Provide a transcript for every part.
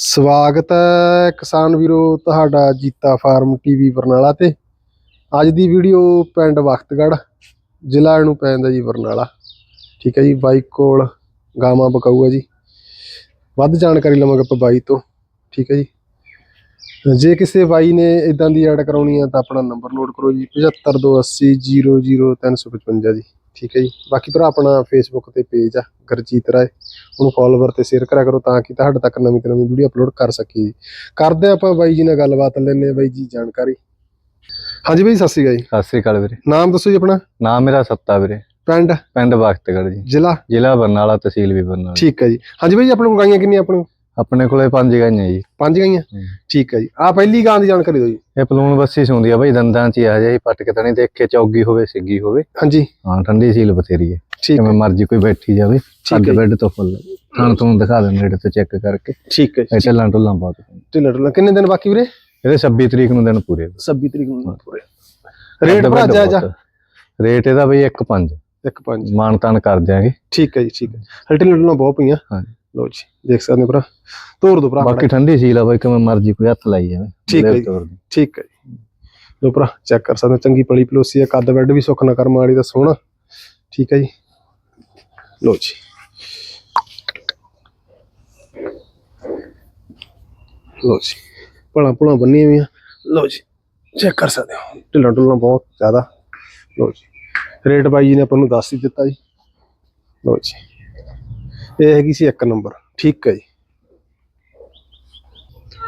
ਸਵਾਗਤ ਹੈ ਕਿਸਾਨ ਵੀਰੋ ਤੁਹਾਡਾ ਜੀਤਾ ਫਾਰਮ ਟੀਵੀ ਬਰਨਾਲਾ ਤੇ। ਅੱਜ ਦੀ ਵੀਡੀਓ ਪਿੰਡ ਵਖਤਗੜ੍ਹ, ਜ਼ਿਲ੍ਹਾ ਇਹਨੂੰ ਪੈਂਦਾ ਜੀ ਬਰਨਾਲਾ। ਠੀਕ ਹੈ ਜੀ ਬਾਈਕ ਕੋਲ ਗਾਵਾਂ ਬਕਾਊ ਹੈ ਜੀ। ਵੱਧ ਜਾਣਕਾਰੀ ਲਵਾਂਗੇ ਆਪਾਂ ਬਾਈ ਤੋਂ। ਠੀਕ ਹੈ ਜੀ। ਜੇ ਕਿਸੇ ਬਾਈ ਨੇ ਇਦਾਂ ਦੀ ਐਡ ਕਰਾਉਣੀ ਹੈ ਤਾਂ ਆਪਣਾ ਨੰਬਰ ਨੋਟ ਕਰੋ ਜੀ 7528000355 ਜੀ। ਠੀਕ ਹੈ ਜੀ। ਬਾਕੀ ਭਰਾ ਆਪਣਾ ਫੇਸਬੁੱਕ ਤੇ ਪੇਜ ਆ ਗੁਰਜੀਤ ਰਾਏ। ਉਹਨੂੰ ਫੋਲੋਵਰ ਤੇ ਸ਼ੇਅਰ ਕਰਿਆ ਕਰੋ ਤਾਂ ਕਿ ਤੁਹਾਡੇ ਤੱਕ ਨਵੀਂ ਤੋਂ ਨਵੀਂ ਵੀਡੀਓ ਅਪਲੋਡ ਕਰ ਸਕੀਏ ਜੀ। ਕਰਦੇ ਆਪਾਂ ਬਾਈ ਜੀ ਨਾਲ ਗੱਲਬਾਤ ਲੈਣੇ ਬਾਈ ਜੀ ਜਾਣਕਾਰੀ। ਹਾਂਜੀ ਬਾਈ ਸਤਿ ਸ਼੍ਰੀ ਅਕਾਲ ਜੀ। ਸਤਿ ਸ੍ਰੀ ਅਕਾਲ ਵੀਰੇ। ਨਾਮ ਦੱਸੋ ਜੀ ਆਪਣਾ? ਨਾਮ ਮੇਰਾ ਸੱਤਾ ਵੀਰੇ। ਪਿੰਡ? ਪਿੰਡ ਬਖਤਗੜ੍ਹ ਜੀ। ਜ਼ਿਲ੍ਹਾ? ਜ਼ਿਲ੍ਹਾ ਬਰਨਾਲਾ ਤਹਿਸੀਲ ਵੀ ਬਰਨਾਲਾ। ਠੀਕ ਹੈ ਜੀ। ਹਾਂਜੀ ਬਾਈ ਜੀ ਆਪਣੇ ਕੋਲ ਗਾਈਆਂ ਕਿੰਨੀਆਂ ਆਪਣੇ? ਆਪਣੇ ਕੋਲੇ ਪੰਜ ਗਾਈਆਂ ਜੀ। ਪੰਜ ਗਾਈਆਂ। ਠੀਕ ਹੈ ਜੀ। ਆ ਪਹਿਲੀ ਗਾਂ ਦੀ ਜਾਣਕਾਰੀ ਦਿਓ ਜੀ। ਇਹ ਪਲੂਣ ਬੱਸੀ ਸੁੰਦੀ ਆ ਬਈ ਦੰਦਾਂ 'ਚ ਹੀ ਆ ਜਾਈ ਪੱਟ ਕੇ ਤਾਂ ਨਹੀਂ ਦੇਖੇ ਚੌਗੀ ਹੋਵੇ ਸਿੱਗੀ ਹੋਵੇ। ਹਾਂਜੀ। ਹਾਂ ਠੰਡੀ ਸੀਲ ਬਥੇਰੀ ਹੈ। ਠੀਕ ਜਿਵੇਂ ਹੈ ਮਰਜ਼ੀ ਕੋਈ ਬੈਠੀ ਜਾਵੇ ਅੱਡ ਹੈ ਬੈੱਡ ਤੋਂ ਫੁੱਲ। ਥਾਂ ਤੋਂ ਦਿਖਾ ਦੇ ਨੇੜੇ ਤੋਂ ਚੈੱਕ ਕਰਕੇ। ਠੀਕ ਹੈ ਜੀ। ਢਿੱਲਾਂ ਢੁੱਲਾਂ ਬਹੁਤ ਢਿੱਲਾ ਢਿੱਲਾ। ਕਿੰਨੇ ਦਿਨ ਬਾਕੀ ਵੀਰੇ? ਇਹਦੇ 26 ਤਰੀਕ ਨੂੰ ਦਿਨ ਪੂਰੇ। 26 ਤਰੀਕ ਨੂੰ ਪੂਰੇ। ਰੇਟ ਭਰਾ ਆ ਬਹੁਤ। ਰੇਟ ਇਹਦਾ ਬਈ 1.5 ਇੱਕ ਪੰਜ। ਮਾਨ ਤਾਨ ਕਰ ਦਿਆਂਗੇ। ਠੀਕ ਹੈ ਜੀ ਠੀਕ ਹੈ। ਹਲਟੇ ਲੜਨਾ ਬਹੁਤ ਪਈਆਂ। ਹਾਂਜੀ। ਲਓ ਜੀ ਦੇਖ ਸਕਦੇ ਹੋ ਭਰਾ ਤੋਰ ਦੋ ਭਰਾ ਬਾਕੀ ਠੰਡੀ ਸੀਲ ਆ ਬਈ ਕਿਵੇਂ ਮਰਜ਼ੀ ਕੋਈ ਹੱਥ ਲਾਈ ਜਾਵੇ ਠੀਕ ਹੈ ਲੈ ਜੀ। ਠੀਕ ਹੈ ਜੀ। ਲੋ ਭਰਾ ਚੈੱਕ ਕਰ ਸਕਦੇ ਹੋ ਚੰਗੀ ਪਲੀ ਪਲੋਸੀ ਹੈ ਕੱਦ ਬੈੱਡ ਵੀ ਸੁੱਖ ਨਾ ਕਰਮ ਵਾਲੀ ਦਾ ਸੋਹਣਾ। ਠੀਕ ਹੈ ਜੀ। ਲੋ ਜੀ। ਲੋ ਜੀ ਭਲਾ ਭੁਲਾ ਬੰਨੀਆਂ ਹੋਈਆਂ। ਲੋ ਜੀ ਚੈੱਕ ਕਰ ਸਕਦੇ ਹੋ ਢਿੱਲਾਂ ਢੁੱਲਾਂ ਬਹੁਤ ਜ਼ਿਆਦਾ। ਲੋ ਜੀ ਰੇਟ ਬਾਈ ਜੀ ਨੇ ਆਪਾਂ ਨੂੰ ਦੱਸ ਹੀ ਦਿੱਤਾ ਜੀ। ਲੋ ਜੀ। ਇਹ ਹੈਗੀ ਸੀ ਇੱਕ ਨੰਬਰ। ਠੀਕ ਹੈ ਜੀ।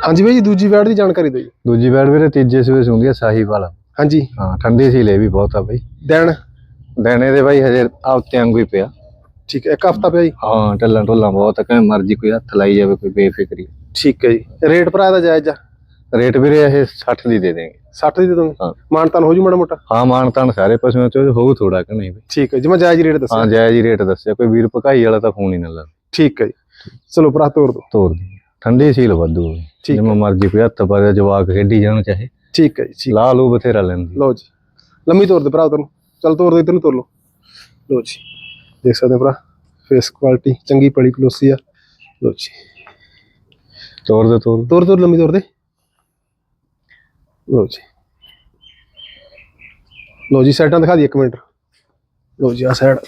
ਹਾਂਜੀ ਬਾਈ ਜੀ ਦੂਜੀ ਬੈਡ ਦੀ ਜਾਣਕਾਰੀ ਦਿਓ ਜੀ। ਦੂਜੀ ਬੈਡ ਵੀਰੇ ਤੀਜੇ ਸੂਏ ਸੁੰਦੀ ਆ ਸਾਹੀਵਾਲ ਹਾਂਜੀ। ਹਾਂ ਠੰਡੀ ਸੀ ਲੈ ਵੀ ਬਹੁਤ ਆ ਬਈ। ਦਿਨ ਦੇਣੇ ਦੇ ਬਾਈ ਹਜੇ ਹਫ਼ਤੇ ਵਾਂਗੂ ਹੀ ਪਿਆ। ਠੀਕ ਹੈ ਇੱਕ ਹਫਤਾ ਪਿਆ ਜੀ। ਹਾਂ ਢੱਲਾਂ ਢੋਲਾਂ ਬਹੁਤ ਆ ਕਿਵੇਂ ਮਰਜ਼ੀ ਕੋਈ ਹੱਥ ਲਾਈ ਜਾਵੇ ਕੋਈ ਬੇਫਿਕਰੀ। ਠੀਕ ਹੈ ਜੀ। ਰੇਟ ਭਰਾ ਇਹਦਾ ਜਾਇਜ਼ ਆ? ਰੇਟ ਵੀਰੇ ਇਹ 60 ਦੀ ਦੇ ਦੇਂਗੇ 60 ਦੀ ਦੇ ਦੋਗੇ? ਹਾਂ। ਮਾਨਤਾਨ ਹੋ ਜੂ ਮਾੜਾ ਮੋਟਾ? ਹਾਂ ਮਾਨ ਤਾਨ ਸਾਰੇ ਪਸ਼ੂਆਂ ਚ ਹੋਊ ਥੋੜਾ ਕਿ ਨਹੀਂ ਠੀਕ ਹੈ ਜੀ ਮੈਂ ਜਾਇਜ਼ ਰੇਟ ਹਾਂ ਜਾਇਜ਼ ਹੀ ਰੇਟ ਦੱਸਿਆ। ਕੋਈ ਵੀਰ ਭਕਾਈ ਵਾਲਾ ਤਾਂ ਫੋਨ ਹੀ ਨਾ ਲਾ। ਠੀਕ ਹੈ ਜੀ। ਚਲੋ ਭਰਾ ਤੋਰ ਦੋ। ਤੋਰ ਦੀ। ਠੰਡੀ ਸੀਲ ਵਾਧੂ ਹੋਵੇ ਠੀਕ ਜਿਵੇਂ ਮਰਜ਼ੀ ਕੋਈ ਹੱਥ ਪਾ ਜਵਾਕ ਖੇਡੀ ਜਾਣ ਚਾਹੇ। ਠੀਕ ਹੈ ਜੀ ਠੀਕ। ਲਾ ਲੂ ਬਥੇਰਾ ਲੈਂਦੀ। ਲਓ ਜੀ। ਲੰਮੀ ਤੋਰ ਦੇ ਭਰਾ ਤੈਨੂੰ। ਚੱਲ ਤੋਰ ਦੇ ਤੈਨੂੰ ਤੋਰ ਲਓ। ਲਓ ਜੀ। ਦੇਖ ਸਕਦੇ ਹੋ ਭਰਾ ਫੇਸ ਕੁਆਲਿਟੀ ਚੰਗੀ ਪੜੀ ਪਲੋਸੀ ਆ। ਲਓ ਜੀ। ਤੋਰ ਦੇ ਤੋਰ। ਤੋਰ ਤੋਰ ਲੰਮੀ ਤੋਰ ਦੇ। ਲਓ ਜੀ। ਲਓ ਜੀ ਸਾਈਡਾਂ ਦਿਖਾ ਦੀ ਇੱਕ ਮਿੰਟ। ਲਓ ਜੀ ਆ ਸਾਈਡ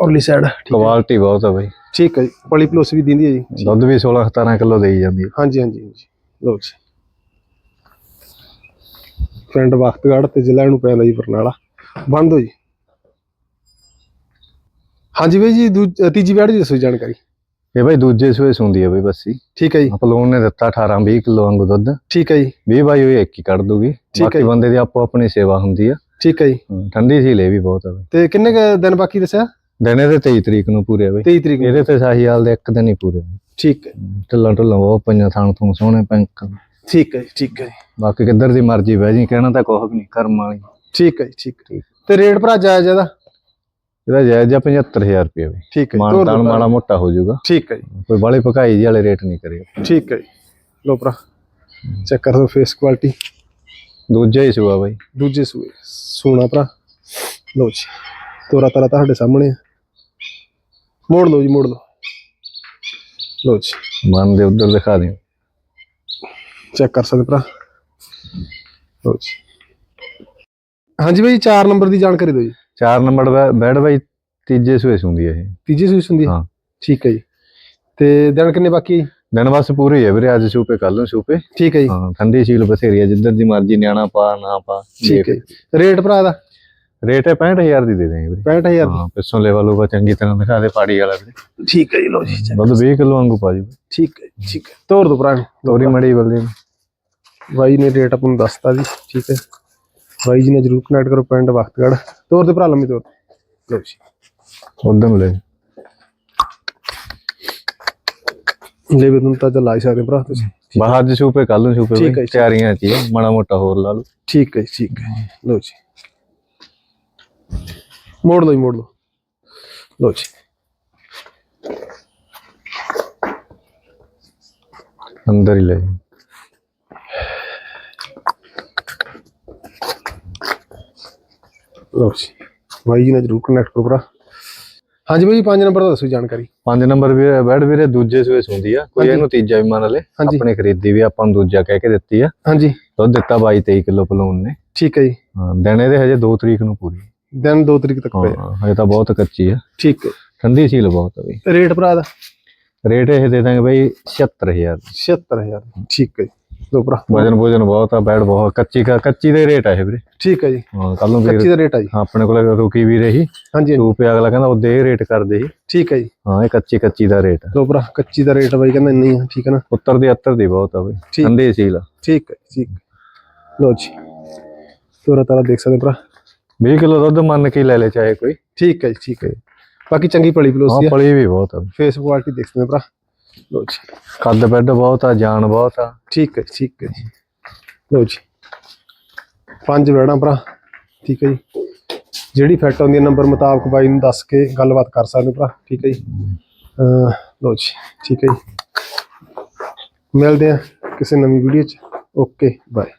ਔਰਲੀ ਸਾਈਡ ਠੀਕ ਹੈ। ਕੁਆਲਿਟੀ ਬਹੁਤ ਆ ਬਈ। ਠੀਕ ਹੈ ਜੀ ਪਲੀ ਪਲੋਸੀ ਵੀ ਦਿੰਦੀ ਹੈ ਜੀ। ਦੁੱਧ ਵੀ 16 17 ਕਿਲੋ ਦੇਈ ਜਾਂਦੀ ਹੈ। ਹਾਂਜੀ ਹਾਂਜੀ ਹਾਂਜੀ। ਲਓ ਜੀ। ਪਿੰਡ ਵਖਤਗੜ੍ਹ ਤੇ ਜ਼ਿਲ੍ਹਾ ਨੂੰ ਪੈਂਦਾ ਜੀ ਬਰਨਾਲਾ। ਬੰਦ ਹੋ ਜੀ। ਹਾਂਜੀ ਬਾਈ ਜੀ ਤੀਜੀ ਦੀ ਦੱਸੋ ਜੀ ਜਾਣਕਾਰੀ। ਇਹ ਬਈ ਦੂਜੇ ਸੂਏ ਸੁੰਦੀ ਆ ਬਈ ਬੱਸੀ। ਠੀਕ ਹੈ ਜੀ। ਪਲੂਣ ਨੇ ਦਿੱਤਾ 18 20 ਕਿਲੋ ਵਾਂਗੂ ਦੁੱਧ। ਠੀਕ ਹੈ ਜੀ। 20 ਬਾਈ ਉਹ ਇੱਕ ਹੀ ਕੱਢ ਦੂਗੀ। ਹੈ ਬਾਕੀ। ਬੰਦੇ ਦੀ ਆਪੋ ਆਪਣੀ ਸੇਵਾ ਹੁੰਦੀ ਆ। ਠੀਕ ਹੈ ਜੀ। ਹਾਂ, ਠੰਡੀ ਸੀ ਲੈ ਵੀ ਬਹੁਤ ਆ ਤੇ ਕਿੰਨੇ ਦਿਨ ਬਾਕੀ ਦੱਸਿਆ? ਦਿਨੇ ਦੇ 23 ਤਰੀਕ ਨੂੰ ਪੂਰੇ ਆ ਬਈ। 23 ਤਰੀਕ ਇਹਦੇ ਤੇ ਸਾਹੀਵਾਲ ਦੇ ਇੱਕ ਦਿਨ ਹੀ ਪੂਰੇ। ਠੀਕ ਹੈ ਢਿੱਲਾਂ ਢੁੱਲਾਂ ਬਹੁਤ ਪਈਆਂ ਥਾਂ ਥੂੰ ਸੋਹਣੇ ਪੈਂਕ। ਠੀਕ ਹੈ ਠੀਕ ਹੈ ਬਾਕੀ ਕਿੱਧਰ ਦੀ ਮਰਜ਼ੀ ਬਹਿ ਜੀ ਕਹਿਣਾ ਤਾਂ ਵੀ ਨਹੀਂ ਕਰਮ ਵਾਲੀ। ਠੀਕ ਹੈ ਠੀਕ ਠੀਕ। ਤੇ ਰੇਟ ਭਰਾ ਜਾਇਜ਼ ਇਹਦਾ? ਇਹਦਾ ਜਾਇਜ਼ ਆ 75000 ਰੁਪਏ ਠੀਕ ਹੈ ਜੀ, ਮਾਨ। ਮਾੜਾ ਮੋਟਾ ਹੋ ਜਾਊਗਾ। ਠੀਕ ਹੈ ਜੀ। ਕੋਈ ਬਾਲੇ ਭਕਾਈ ਜੀ ਵਾਲੇ ਰੇਟ ਨਹੀਂ ਕਰੇਗਾ ਠੀਕ ਹੈ ਜੀ। ਲੋ ਭਰਾ ਚੈੱਕ ਕਰ ਲਓ ਫੇਸ ਕੁਆਲਿਟੀ ਦੂਜਾ ਹੀ ਸੂਆ ਬਈ। ਦੂਜੇ ਸੂਏ ਸੋਨਾ ਭਰਾ। ਲਓ ਜੀ ਤੋਰਾ ਤਾਰਾ ਤੁਹਾਡੇ ਸਾਹਮਣੇ ਆ। ਮੋੜ ਲਓ ਜੀ ਮੋੜ ਲਓ। ਲਓ ਜੀ। ਮਨ ਦੇ ਉਧਰ ਦਿਖਾ ਦਿਓ। ਚੈੱਕ ਕਰ ਸਕਦੇ ਭਰਾ। ਲਓ ਜੀ। ਹਾਂਜੀ ਬਾਈ 4 ਨੰਬਰ ਦੀ ਜਾਣਕਾਰੀ ਦਿਓ ਜੀ। ਚਾਰ ਨੰਬਰ ਬੈ- ਬੈਡ ਬਾਈ ਤੀਜੇ ਸੂਏ ਸੁੰਦੀ ਹੈ ਇਹ। ਤੀਜੀ ਸੂਈ ਹੁੰਦੀ ਹੈ ਹਾਂ। ਠੀਕ ਹੈ ਜੀ। ਤੇ ਦਿਨ ਕਿੰਨੇ ਬਾਕੀ ਹੈ? ਦਿਨ ਬਸ ਪੂਰੀ ਹੈ ਵੀਰੇ ਅੱਜ ਸੂਪੇ ਕੱਲ ਨੂੰ ਸੂਪੇ। ਠੀਕ ਹੈ ਜੀ। ਹਾਂ ਠੰਡੀ ਸੀਲ ਬਥੇਰੀ ਹੈ ਜਿੱਧਰ ਦੀ ਮਰਜ਼ੀ ਨਿਆਣਾ ਪਾ ਨਾ ਪਾ ਠੀਕ ਹੈ ਜੀ। ਰੇਟ ਭਰਾ ਦਾ? ਰੇਟ ਹੈ 65000 ਦੀ ਦੇ ਦੇਂਗੇ ਵੀਰੇ। 65000 ਹਾਂ ਪਿੱਛੋਂ ਲੈਵਲ ਉਹ ਚੰਗੀ ਤਰ੍ਹਾਂ ਦਿਖਾ ਦੇ ਪਾੜੀ ਵਾਲਾ ਵੀਰੇ। ਠੀਕ ਹੈ ਜੀ ਲਓ ਜੀ ਦੁੱਧ 20 ਕਿਲੋ ਵਾਂਗੂ ਪਾ ਜੂ। ਠੀਕ ਹੈ ਠੀਕ ਹੈ ਤੋਰ ਦੋ ਭਰਾ ਨੂੰ। ਤੋਰੀ ਮੜੀ ਬਲਦੇ। ਬਾਈ ਨੇ ਰੇਟ ਆਪਾਂ ਨੂੰ ਦੱਸਤਾ ਜੀ ਠੀਕ ਹੈ ਬਾਈ ਜੀ ਨੇ ਜਰੂਰ ਕਨੈਕਟ ਕਰੋ ਪਿੰਡ ਵਖਤਗੜ ਤੋਰ ਦੇ ਭਰਾ ਲੰਮੀ ਤੋਰ। ਲਓ ਜੀ। ਉਦੋਂ ਮਿਲੇ ਲੈ ਬਦਨ ਤਾਂ ਚਲਾ ਹੀ ਸਕਦੇ ਭਰਾ ਤੁਸੀਂ। ਬਾਹਰ ਅੱਜ ਸੂਪੇ ਕੱਲ ਨੂੰ ਸੂਪੇ ਠੀਕ ਹੈ। ਤਿਆਰੀਆਂ ਚ ਮਾੜਾ ਮੋਟਾ ਹੋਰ ਲਾ ਲਓ। ਠੀਕ ਹੈ ਠੀਕ ਹੈ ਲਓ ਜੀ। ਮੋੜ ਲਓ ਜੀ ਮੋੜ ਲਓ। ਲਓ ਜੀ। ਅੰਦਰ ਹੀ ਲੈ ਜੀ। ਲਓ ਜੀ। ਬਾਈ ਜੀ ਨੇ ਜਰੂਰ ਕਨੈਕਟ ਕਰੋ ਭਰਾ। ਹਾਂਜੀ ਬਾਈ 5 ਨੰਬਰ ਦਾ ਦੱਸੋ ਜਾਣਕਾਰੀ। ਪੰਜ ਨੰਬਰ ਵੀ ਬੈਡ ਵੀਰੇ ਦੂਜੇ ਸੂਏ ਸੁੰਦੀ ਆ। ਕੋਈ ਹਾਂਜੀ। ਇਹਨੂੰ ਤੀਜਾ ਵੀ ਮੰਨ ਲੇ। ਹਾਂਜੀ। ਆਪਣੇ ਖਰੀਦੀ ਵੀ ਆਪਾਂ ਨੂੰ ਦੂਜਾ ਕਹਿ ਕੇ ਦਿੱਤੀ ਆ। ਹਾਂਜੀ। ਦੁੱਧ ਦਿੱਤਾ 22 23 ਕਿਲੋ ਪਲੂਨ ਨੇ। ਠੀਕ ਹੈ ਜੀ। ਹਾਂ ਦਿਨ ਇਹਦੇ ਹਜੇ 2 ਤਰੀਕ ਨੂੰ ਪੂਰੀ। ਦਿਨ 2 ਤਰੀਕ ਤੱਕ ਪਏ ਹਾਂ ਹਜੇ ਤਾਂ ਬਹੁਤ ਕੱਚੀ ਆ। ਠੀਕ ਹੈ। ਠੰਡੀ ਸੀਲ ਬਹੁਤ ਆ ਬਈ। ਰੇਟ ਭਰਾ ਦਾ? ਰੇਟ ਇਹ ਦੇ ਦਾਂਗੇ ਬਈ 76000 76000 ਠੀਕ ਹੈ ਜੀ। ਲੋ ਭਰਾ। ਵਜਨ ਵਜਨ ਬਹੁਤ ਆ ਬੈਡ ਬਹੁਤ। ਕੱਚੀ ਕਾ ਕੱਚੀ ਦੇ ਰੇਟ ਆ ਇਹ ਵੀਰੇ। ਠੀਕ ਹੈ ਜੀ। ਹਾਂ ਕੱਲ ਨੂੰ ਕੱਚੀ ਵੀਰ ਦਾ ਰੇਟ ਆ ਜੀ। ਹਾਂ, ਆਪਣੇ ਕੋਲ ਰੁਕੀ ਵੀ ਰਹੀ ਹਾਂਜੀ। ਹਾਂਜੀ ਟੂ ਪੇ ਅਗਲਾ ਕਹਿੰਦਾ ਉਹਦੇ ਇਹ ਰੇਟ ਕਰਦੇ ਸੀ। ਠੀਕ ਹੈ ਜੀ। ਹਾਂ ਇਹ ਕੱਚੀ ਕੱਚੀ ਦਾ ਰੇਟ ਆ। ਲੋ ਭਰਾ ਕੱਚੀ ਦਾ ਰੇਟ ਬਾਈ ਕਹਿੰਦਾ ਇੰਨਾ ਹੀ ਆ ਠੀਕ ਹੈ ਨਾ। ਉੱਤਰ ਦੀ ਅੱਤਰ ਦੀ ਬਹੁਤ ਆ ਬਈ। ਠੀਕ। ਠੰਡੀ ਸੀਲ ਆ। ਠੀਕ ਹੈ ਜੀ, ਠੀਕ। ਲੋ ਜੀ। ਤੋਰਾ ਤਾਰਾ ਦੇਖ ਸਕਦੇ ਭਰਾ। 20 ਕਿਲੋ ਦੁੱਧ ਮੰਨ ਕੇ ਹੀ ਲੈ ਲੈ ਚਾਹੇ ਕੋਈ। ਠੀਕ ਹੈ ਜੀ ਠੀਕ ਹੈ ਜੀ। ਬਾਕੀ ਚੰਗੀ ਪਲੀ ਪਲੋਸੀ ਹਾਂ ਆ ਪਲੀ ਵੀ ਬਹੁਤ ਆ। ਫੇਸ ਕੁਆਲਿਟੀ ਦੇਖ ਸਕਦੇ ਭਰਾ। ਲੋ ਜੀ। ਕੱਦ ਬੈੱਡ ਬਹੁਤ ਆ ਜਾਨ ਬਹੁਤ ਆ। ਠੀਕ ਹੈ ਜੀ, ਠੀਕ ਹੈ ਜੀ। ਲੋ ਜੀ। ਪੰਜ ਬੈੜਾਂ ਭਰਾ ਠੀਕ ਹੈ ਜੀ। ਜਿਹੜੀ ਫਿੱਟ ਆਉਂਦੀ ਹੈ ਨੰਬਰ ਮੁਤਾਬਕ ਬਾਈ ਨੂੰ ਦੱਸ ਕੇ ਗੱਲਬਾਤ ਕਰ ਸਕਦੇ ਭਰਾ ਠੀਕ ਹੈ ਜੀ। ਲੋ ਜੀ ਠੀਕ ਹੈ ਜੀ। ਮਿਲਦੇ ਆ ਕਿਸੇ ਨਵੀਂ ਵੀਡੀਓ ਚ। Okay bye